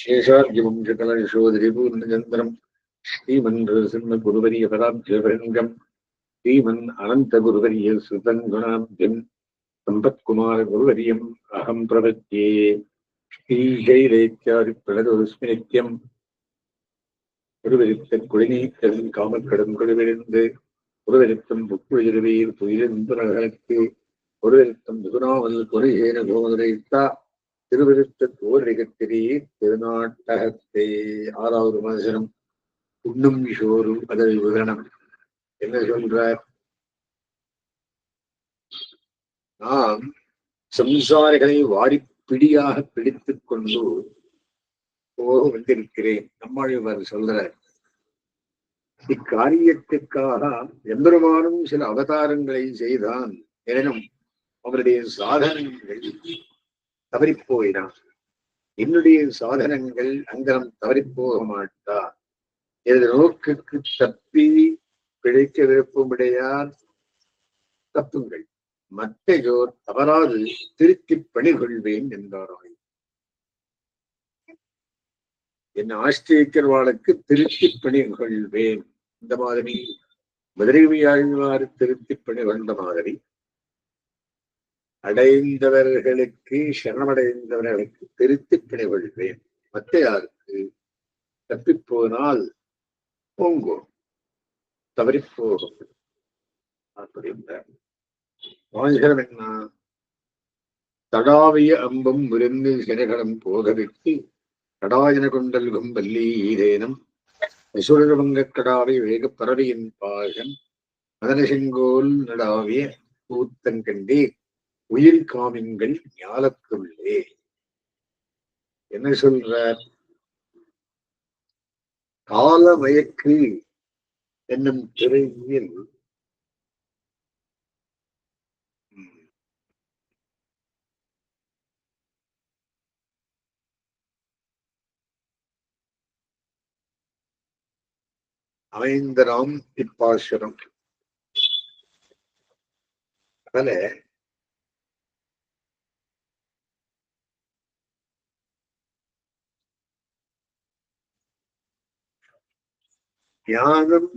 சேஷார்ஜிவம்சகலயசோதரிபூர்ணச்சந்திரம் ஸ்ரீமன் நரசிம்மகுருவரிய பராப்ஜபரங்கம் ஸ்ரீமன் அனந்தகுருவரிய சுதங்குணாப்தியம் சம்பத்குமாரகுருவரியம் அகம் பிரபத்தியே ஸ்ரீஜைலேத்யாதி பிரணதோஸ்மி நித்யம் குருவெருத்தன் குடிநீக்கல் காமக்கடன் குழுவிழுந்து. குருவெருத்தம் புக்குழிருவியில் துயிலிருந்து நகரத்து குருவெருத்தம் முதுனாமல் குரு ஏன கோமதுரைத்தா. திருவிருத்த நிகத்திரி திருநாட்டகத்தை. ஆறாவது மனுஷனம் உண்ணும் சோறும் அதை விவரணம் என்ன சொல்றார்? நாம் சம்சாரிகளை வாடிப்பிடியாக பிடித்துக் கொண்டு போக வந்திருக்கிறேன். நம்மாழ்வார் சொல்றார். இக்காரியத்திற்காக எம்பெருமானும் சில அவதாரங்களை செய்தான். எனினும் அவருடைய சாதனங்கள் தவறிப்போயிடான் என்னுடைய சாதனங்கள் அங்கனம் தவறிப்போக மாட்டா எனது நோக்குக்கு தப்பி பிழைக்க விருப்பமுடையார் தப்புங்கள். மத்தையோர் தவறாது திருத்தி பணிகொள்வேன் என்றாராய் என் ஆஸ்திரிக்கிறவாளுக்கு திருத்தி பணி கொள்வேன் இந்த மாதிரி மதுரைவியாழ்வாறு திருத்தி பணி கொண்ட மாதிரி அடைந்தவர்களுக்கு சரணமடைந்தவர்களுக்கு திருத்தி பிணைவழ்வேன் மத்தையாருக்கு தப்பிப்போனால் போங்கோ. தவறிப்போகும். அப்படின்றார் வாசகம் என்ன? தடாவிய அம்பும் விருந்து சிறைகளும் போகவிட்டு கடாயன கொண்டல்கும் பல்லி ஈரேனம் அசுரவங்க கடாவை வேக பறவையின் பாகன் மதன செங்கோல் நடாவிய கூத்தன் கண்டே உயிர் காமிங்கள் ஞாலத்துள்ளே. என்ன சொல்றார்? கால வயக்கு என்னும் திரையில் அமைந்தராம் இப்பாசுரம் அதனால ஞானம்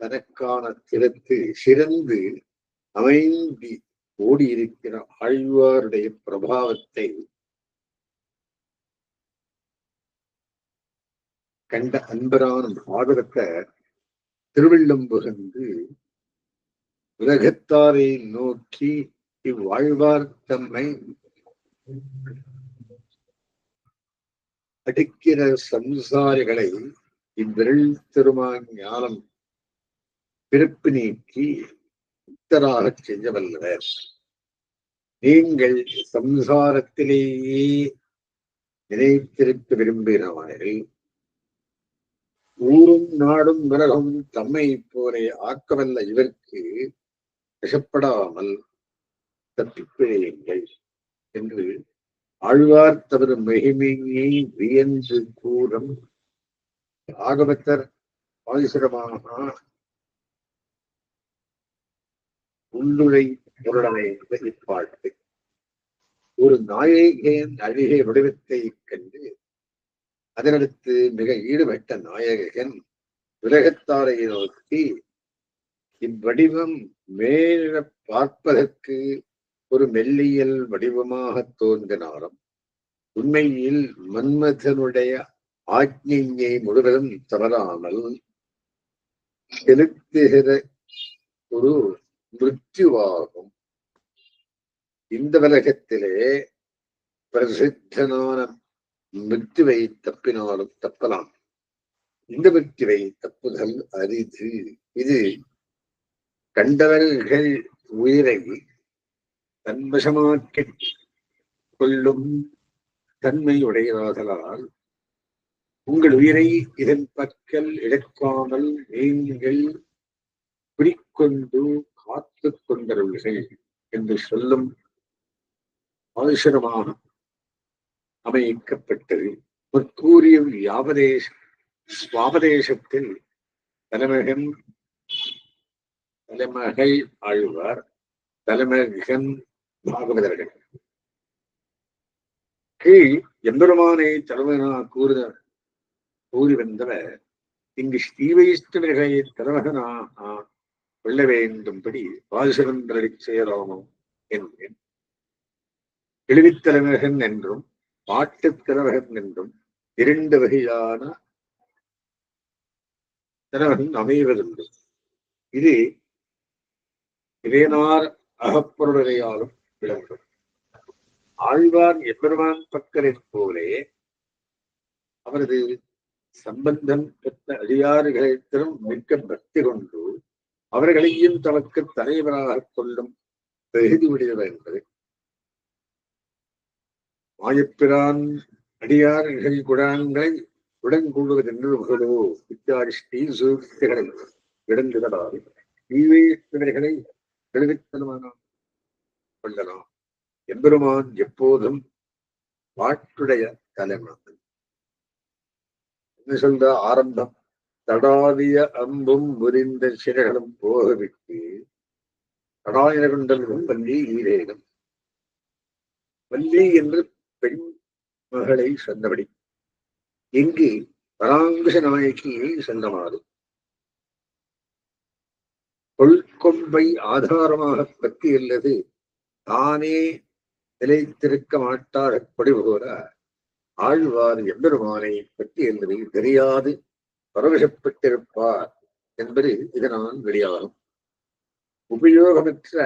தனக்கான திறத்து சிறந்து அமைந்தி ஓடியிருக்கிற ஆழ்வாருடைய பிரபாவத்தை கண்ட அன்பரான பாதகத்தை திருவள்ளம்புகந்து உலகத்தாரை நோக்கி இவ்வாழ்வார் தம்மை அடுக்கிற சம்சாரிகளை இவ்விரல் திருமான் ஞானம் பிறப்பு நீக்கி முக்தராக செய்ய வல்லவர். நீங்கள் சம்சாரத்திலேயே நினைத்திருக்க விரும்பினவாறு ஊரும் நாடும் உலகம் தம்மை போரை ஆக்கவல்ல இவருக்கு விஷப்படாமல் தப்பிப்பிழையுங்கள் என்று ஆழ்வார் தவறு மகிமையை வியந்து கூறும் ஆகவத்தர் ஆயுசரமாக உள்ளுரை பொருளனை இப்பாட்டு ஒரு நாயகன் அழகிய வடிவத்தை கண்டு அதனடுத்து மிக ஈடுபட்ட நாயகன் உலகத்தாரை நோக்கி இவ்வடிவம் மேல பார்ப்பதற்கு ஒரு மெல்லியல் வடிவமாக தோன்றினாலும் உண்மையில் மன்மதனுடைய ஆக்ஞையை முழுவதும் தவறாமல் செலுத்துகிற ஒரு மிருத்யுவாகும். இந்த உலகத்திலே பிரசித்தனான மிருத்துவை தப்பினாலும் தப்பலாம். இந்த மிருத்துவை தப்புதல் அரிது. இது கண்டவர்கள் உயிரை தன்வசமாக்கிக் கொள்ளும் தன்மையுடையதாதலால் உங்கள் உயிரை இதன் பக்கல் இழக்காமல் நீங்கள் குறிக்கொண்டு காத்து கொண்டவர்கள் என்று சொல்லும் அவசரமாக அமைக்கப்பட்டது. முற்கூறிய யாவதேச சுவாபதேசத்தில் தலைமகன் தலைமகள் ஆழ்வார் தலைமகன் பாகவதர்கள். கீழ் எம்பெருமானை தலைவனா கூறுத கூறி வந்தவர் இங்கு ஸ்ரீவைஷ்ணவர்களை தலைவனாக கொள்ள வேண்டும்படி பாசுரந்தரடி சேராமம் என்பேன் எழுவித்தலைவகன் என்றும் பாட்டுத்திறவகன் என்றும் இரண்டு வகையான திறவகன் அமைவதுண்டு. இது இவேனார் அகப்பொருளையாலும் விளங்கும். ஆழ்வார் எம்பெருமான் பக்கரின் போலே அவரது சம்பந்தம் பெற்ற அதிகாரிகளிடத்திலும் மிக்க பக்தி கொண்டு அவர்களையும் தமக்கு தலைவராக கொள்ளும் தகுதி உடையவர் என்பது. மாயப்பிரான் அடியார்கள் குடாங்களை உடன் கூடுவதென்று மகளோ வித்யாரிஷ்டி ஸ்ரீ சூழ்ச்சிகளை விடங்குதலால் ஈவேஸ்வரர்களை எழுதித்தனமான கொள்ளலாம். எம்பெருமான் எப்போதும் பாட்டுடைய தலைவன் என்ன சொல்ற ஆரம்பம்? தடாவிய அம்பும் முறிந்த சிறைகளும் போகவிட்டு தடாயின கொண்டலும் வள்ளி ஈரேகம் வள்ளி என்று பெண் மகளை சொன்னபடி இங்கு பராங்குஷ நாயகியை சொந்தமாறு கொள்கொம்பை ஆதாரமாக பற்றியுள்ளது தானே நிலைத்திருக்க மாட்டார் எப்படி போல ஆழ்வார் எம்பெருமானை பற்றி என்பதை தெரியாது. பரவசப்பட்டிருப்பார் என்பது இதனால் வெளியாகும். உபயோகமற்ற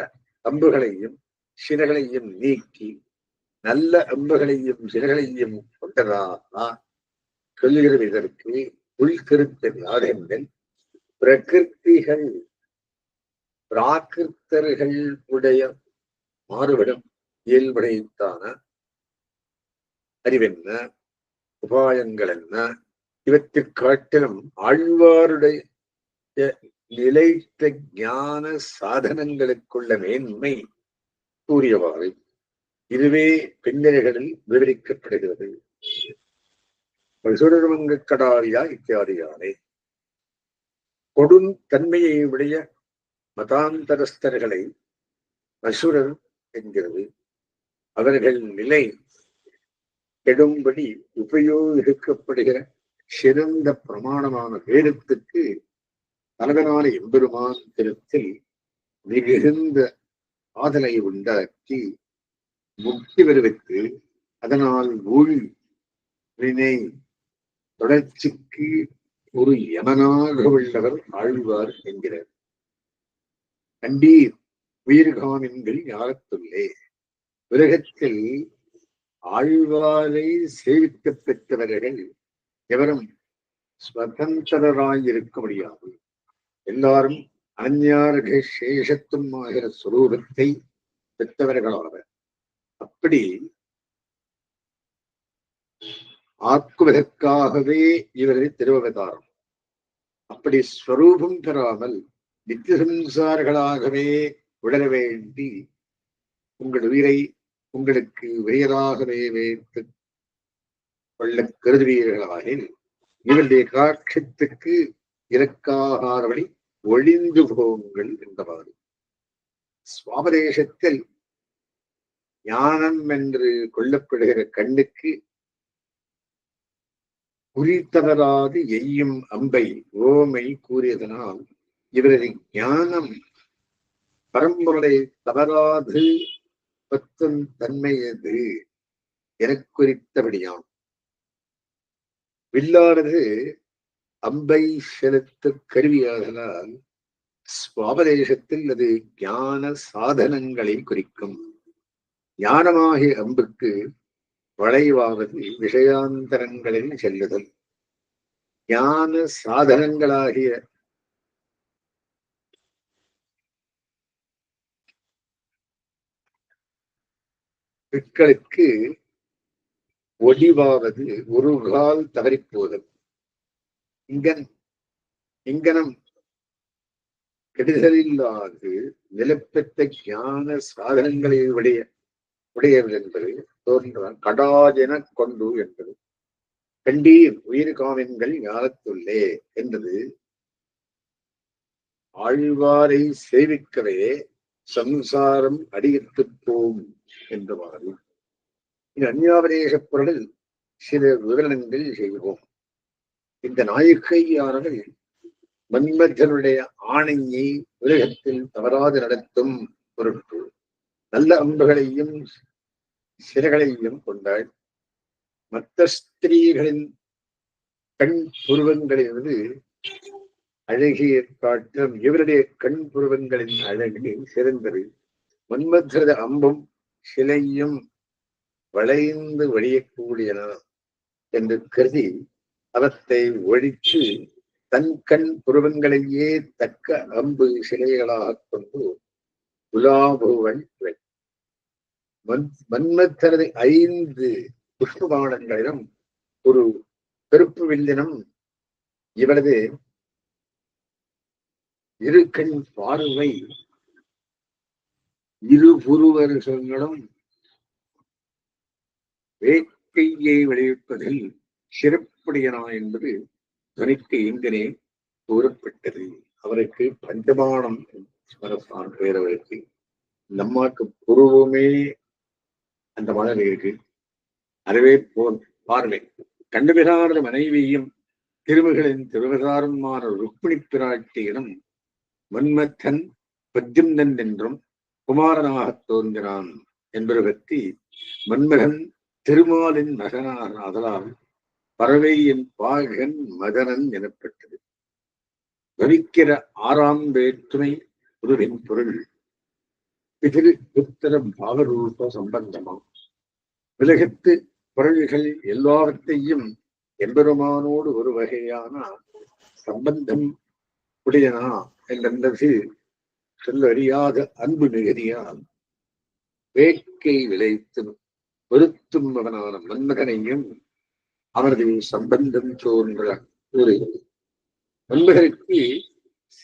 அம்புகளையும் சிறகளையும் நீக்கி நல்ல அம்புகளையும் சிறகளையும் கொண்டதாக சொல்லுகிற இதற்கு உள்கருத்தல் யாதென்றில் பிரகிருத்திகள் பிராகிருத்தர்கள் உடைய மாறுபடும் இயல்புடைத்தான அறிவென்ன உபாயங்கள் என்ன? இவற்றை காட்டிலும் ஆழ்வாருடைய நிலைத்த ஞான சாதனங்களுக்குள்ள மேன்மை கூறியவாறு இதுவே பின்னணிகளில் விவரிக்கப்படுகிறது. சுடர்வங்க கடாரியா இத்தியாதியானே. கொடும் தன்மையை உடைய மதாந்தரஸ்தர்களை அசுரர் என்கிறது. அவர்கள் நிலை கெடும்படி உபயோகிக்கப்படுகிற சிறந்த பிரமாணமான வேதத்துக்கு தலைவனான எம்பெருமான் திருத்தில் மிகுந்த ஆதலை உண்டாக்கி முக்தி வருவித்து அதனால் ஊழ் வினை தொடர்ச்சிக்கு ஒரு யமனாக உள்ளவர் ஆழ்வார் என்கிறார். கண்டீர். உயிர்காமின்கள் ஞானத்துள்ளே. உலகத்தில் ஆழ்வாரை சேவிக்கப் பெற்றவர்கள் எவரும் சுதந்திரராயிருக்க முடியாது எல்லாரும் அனன்யார்க சேஷத்தும் ஆகிற சுரூபத்தை பெற்றவர்களாவர். அப்படி ஆக்குவதற்காகவே இவரது திருவவதாரம். அப்படி ஸ்வரூபம் பெறாமல் நித்தியசம்சார்களாகவே உடர வேண்டி உங்கள் உயிரை உங்களுக்கு உயராகவே வைத்து கொள்ள கருதுவீர்களாயின் இவருடைய காட்சத்துக்கு இறக்காகாதபடி ஒளிந்து போங்கள் என்றவாறு சுவாபதேசத்தில் ஞானம் என்று கொள்ளப்படுகிற கண்ணுக்கு குறித்தவராது எய்யும் அம்பை ஓமை கூறியதனால் இவரது ஞானம் பரம்பொருளை தவறாது பத்தும் தன்மையது எனக் குறித்தபடியாம். வில்லானது அம்பை செலுத்த கருவியாகலால் சுவாபதேசத்தில் அது ஞான சாதனங்களை குறிக்கும். ஞானமாகிய அம்புக்கு வளைவாவது விஷயாந்தரங்களில் செல்லுதல். ஞான சாதனங்களாகிய பிற்களுக்கு ஒளிவாவது ஒரு கால் தவறிப்போதல். இங்கன் இங்கனம் கெடுதலில்லாது நிலப்பெற்ற ஞான சாதனங்களை உடைய உடையவர் என்பது தோன்றான் கடாஜென கொண்டு என்பது. கண்டீர் உயிர் காமின்கள் ஞானத்துள்ளே என்பது ஆழ்வாரை சேவிக்கவே சம்சாரம் அடியிட்டு போம் என்றவாறு. இந்த அந்நியாபதேச பொருளில் சில விவரணங்கள் செய்வோம். இந்த நாயகையானவள் மன்மதனுடைய ஆணையை உலகத்தில் தவறாது நடத்தும் பொருட்டு நல்ல அம்புகளையும் சிறகளையும் கொண்டாள். மற்ற ஸ்திரீகளின் கண் புருவங்களிலிருந்து அழகிய காட்டம் இவருடைய கண் புருவங்களின் அழகு சிறந்தது. மன்மதரத அம்பும் சிலையும் வளைந்து வழியக்கூடியன என்று கருதி அவத்தை ஒழித்து தன் கண் புருவங்களையே தக்க அம்பு சிலைகளாக கொண்டு உலாபுவன் மன் மன்மத்தரது ஐந்து புஷ்பபானங்களிலும் ஒரு கருப்பு வில்லினம் இவரது இரு கண் பார்வை இரு புருவர்களும் வேட்கையை விளைவிப்பதில் சிறப்புடையனா என்பது துணைக்கு எங்கனே கூறப்பட்டது. அவருக்கு பஞ்சபானம் ஸ்மரஸ்தான் பேரவருக்கு நம்மாக்கு புருவமே அந்த மலர் இருக்கு. அதுவே போல் பார்வை. கண்டுபிராத மனைவியும் திருமகளின் திருவதாரமான ருக்மிணி பிராட்டியிடம் மன்மத்தன் பத்யுந்தன் என்றும் குமாரனாக தோன்றினான் என்பது பற்றி மன்மகன் திருமாலின் மகனாக அதனால் பறவையின் பாகன் மதனன் எனப்பட்டது. வவிக்கிற ஆறாம் வேற்றுமை குருவின் பொருள். இதில் புத்திர பாகரூப சம்பந்தமாம். உலகத்து பொருள்கள் எல்லாவற்றையும் எம்பெருமானோடு ஒரு வகையான சம்பந்தம் உடையனா? என்றது சொல்லறியாத அன்பு நிகதியால் வேட்கை விளைத்து பொருத்தும் அவனான மன்மகனையும் அவரது சம்பந்தம் தோன்ற கூறுகிறது மன்மகனுக்கு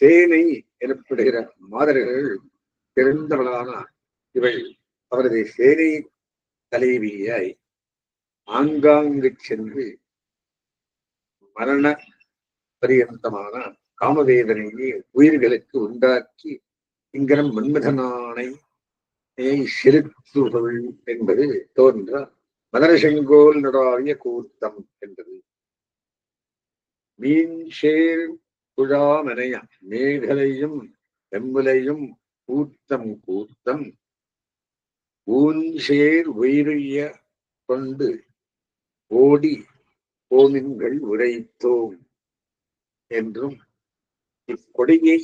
சேனை எனப்படுகிற மாதர்கள் பிறந்தவளான இவள் அவரது சேனை தலைவியாய் ஆங்காங்கு சென்று மரண பரியந்தமான காமவேதனையை உயிர்களுக்கு உண்டாக்கி இங்கனம் மன்மதனானை செலுத்துகள் என்பது தோன்ற மதரசெங்கோல் நடாவிய கூத்தம் என்பது மீன்ஷேர் குழாமனைய மேகலையும் வெம்புலையும் கூத்தம் கூத்தம் ஊன்சேர் உயிரிய கொண்டு ஓடி ஓமின்கள் உரைத்தோம் என்றும் இக்கொடியை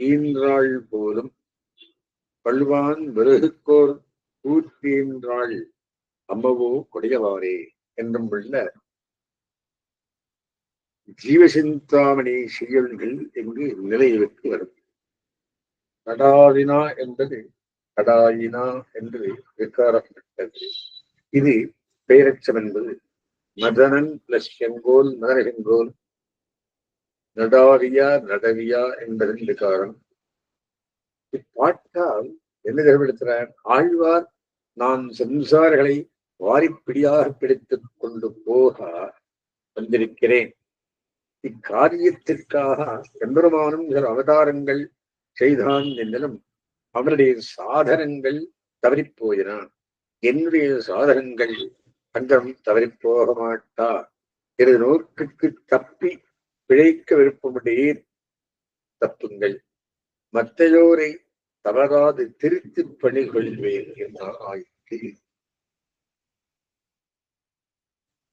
ஈன்றாள் போலும் பல்வான் விறகுக்கோர் கூற்றீன்றாள் அம்மவோ கொடியவாரே என்றும் உள்ள ஜீவசிந்தாமணி செய்யுள்கள் என்று நிலையிற்கு வரும். கடாதினா என்பது கடாயினா என்று விற்காரப்பட்டது இது பெயரச்சம் என்பது மதனன் பிளஸ் செங்கோல் மதனசெங்கோல் நடாவியா நடவியா என்பதன் விகாரம் இப்பாட்டால் என்ன தெரிவிக்கிறார் ஆழ்வார் நான் சம்சாரிகளை வாரிப்பிடியாக பிடித்துக் கொண்டு போக வந்திருக்கிறேன். இக்காரியத்திற்காக எம்பெருமானும் சில அவதாரங்கள் செய்தான் என்றும் அவனுடைய சாதனங்கள் தவறிப்போயினான் என்னுடைய சாதனங்கள் தங்கம் தவறிப்போக மாட்டா. எனது நோக்கிற்கு தப்பி பிழைக்க விருப்பமுடையே தப்புங்கள் மத்தையோரை தவறாது திருத்தி பணி கொள்வேன் என்றார் ஆயிற்று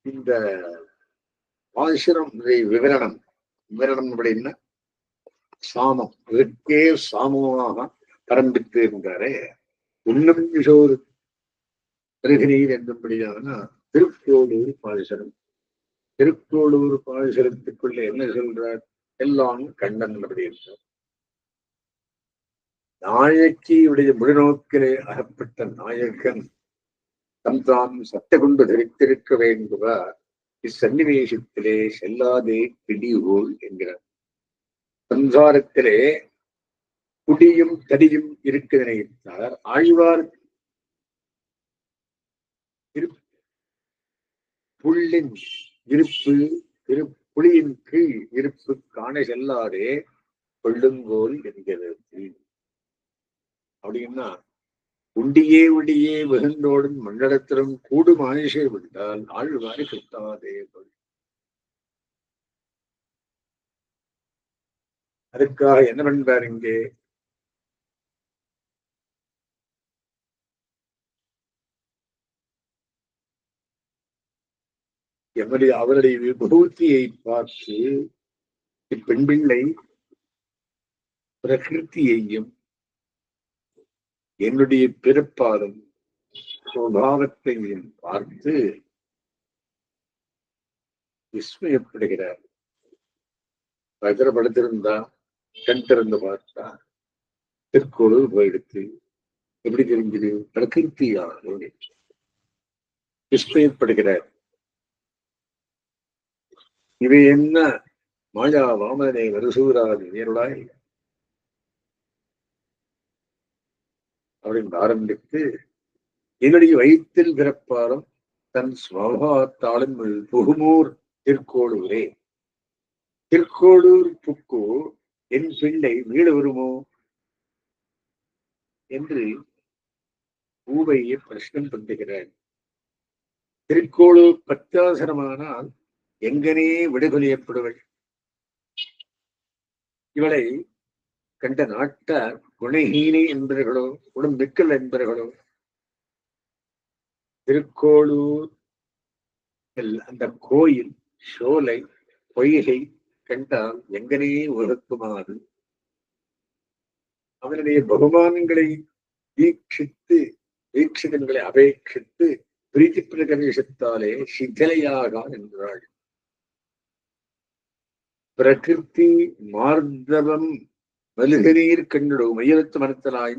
இந்த ஆசிரம் விவரணம் விவரணம் அப்படின்னா சாமம். இதற்கே சாமமாக பரம்பித்து இருந்தாரே. உன்னம் கிஷோர் பெருகினீர் என்றபடியான திருக்கோளூர் பாரிசரம் திருக்கோளூர் பாரிசரத்துக்குள்ள என்ன சொல்றார்? எல்லாம் கண்ணன் அப்படி நாயக்கி நாயக்கியுடைய முழுநோக்கிலே அகப்பட்ட நாயகன் தம் தாம் சத்த தரித்திருக்க வேண்டுவ இச்சன்னிவேசத்திலே செல்லாதே பிடிகோள் என்கிறார். சம்சாரத்திலே குடியும் தடியும் இருக்க நினைத்தார் ஆழ்வார் புள்ளின் இருப்பு இரு புலியின் கீழ் இருப்பு காண செல்லாதே கொள்ளுங்கோல் என்கிறது. அப்படின்னா உண்டியே உண்டியே வெகுந்தோடும் மண்டலத்திலும் கூடும் ஆயுஷை விட்டால் ஆழ்வாரி கிட்டாதே அதுக்காக என்ன பண்றார் இங்கே? எவருடைய அவருடைய விபூதியை பார்த்து இப்பெண் பிள்ளை பிரகிருத்தியையும் என்னுடைய பிறப்பாலும் சுபாவத்தையும் பார்த்து விஸ்மயப்படுகிறார். பத்திரப்படுத்திருந்தா கண் திறந்து பார்த்தா திருக்கோளூர் போயிடுத்து எப்படி தெரிஞ்சது? பிரகிருத்தியாக விஸ்மயப்படுகிறார். இவை என்ன? மாயா வாமனை வருசூராதி நேருடாய் அப்படின்னு ஆரம்பித்து என்னுடைய வயிற்றில் பிறப்பாலும் தன் சுவாவத்தாலும் புகுமூர் திருக்கோளூரே. திருக்கோளூர் புக்கு என் பிள்ளை மீள வருமோ? என்று பூவையை பிரஷ்னம் பண்ணுகிறார் திருக்கோளூர் பத்தாசனமானால் எங்கனே விடுகொலியப்படுவள். இவளை கண்ட நாட்டார் குணஹீனி என்பவர்களோ குணமிக்கல் என்பவர்களோ திருக்கோளூர் அந்த கோயில் சோலை பொய்கை கண்டால் எங்கனே உகக்குமாறு அவனுடைய பகுமானங்களை வீட்சித்து வீட்சிதங்களை அபேட்சித்து பிரீத்தி பிரகடேசத்தாலே சிதலையாக என்றாள். பிரகிருதி மார்தவம் வலுகநீர் கண்ணடோ மையத்து மனத்தனாய்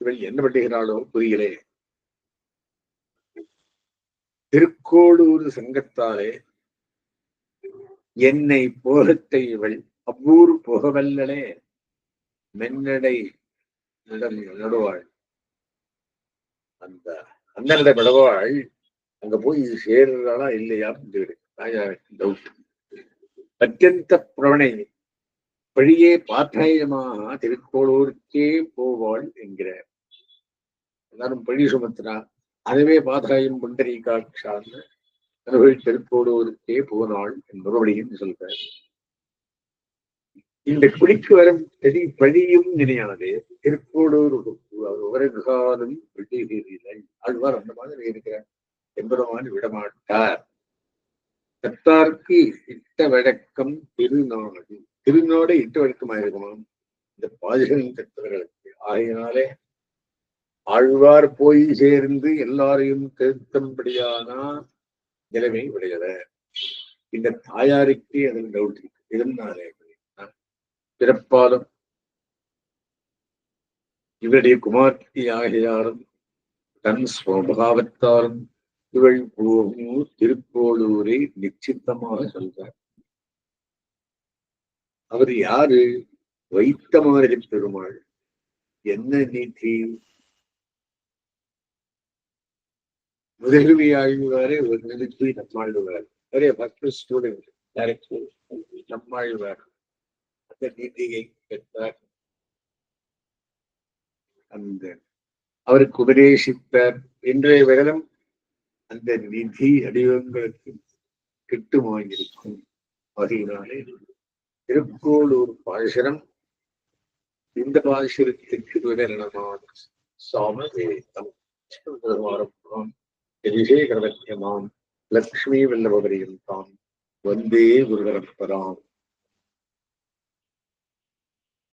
இவள் என்ன பண்ணுகிறாளோ புரியலே. திருக்கோளூர் சங்கத்தாலே என்னை போகத்தை இவள் அவ்வூர் புகவல்லனே மென்னடை நடுவாள். அந்த அந்த படவாள் அங்க போய் சேர்றாளா இல்லையா? டவுட் அத்தியந்த பிரவணை வழியே பாத்தாயமாக திருக்கோளூருக்கே போவாள் என்கிறார். எல்லாரும் பழி சுமத்தினா அதுவே பாதாயம் புண்டரீகாட்சான்னு அவர்கள் திருக்கோளூருக்கே போனாள் மறுபடியும் சொல்றார் இந்த குடிக்கு வரும் செடி பழியும் நினையானது திருக்கோளூர் உரகாலும் விடுகிறீர்கள். ஆழ்வார் அந்த மாதிரி இருக்கிறார். எம்பெருமான் விடமாட்டார். கத்தார்க்கு இட்ட வழக்கம் திருநாடு. திருநாடு இட்ட வழக்கமாக இருக்குமாம் இந்த பாஜகம் கத்தவர்களுக்கு. ஆகையினாலே ஆழ்வார் போய் சேர்ந்து எல்லாரையும் திருத்தம்படியானா நிலைமை உடையத. இந்த தாயாருக்கு அதில் டவுட் இருக்கு. இருந்தாலே பிறப்பாலும் இவருடைய குமார்த்தி ஆகியாரும் தன் சுவாவத்தாலும் இவள் போகும் திருக்கோளூரை நிச்சித்தமாக சொல்றார் அவர் யாரு? வைத்தமாரி பெருமாள் என்ன நீதி? முதல்வி ஆழ்வாரே ஒரு நிறுத்தி நம்மாழ்வார். நிறைய ஃபர்ஸ்ட் ஸ்டூடெண்ட் டைரக்டர் நம்மாழ்வார். அந்த நீதியை பெற்றார். அந்த அவருக்கு உபதேசித்தார். இன்றைய விரதம் அந்த நிதி அடிவங்களுக்கு கிட்டுமாயிருக்கும் வகையினாலே திருக்கோளூர் பாசுரம் இந்த பாசுரத்திற்கு விவரணமான சாமவேதம். விஜயகரவத்தியமாம் லக்ஷ்மி வல்லபரியும் தாம். வந்தே குருகரப்பராம்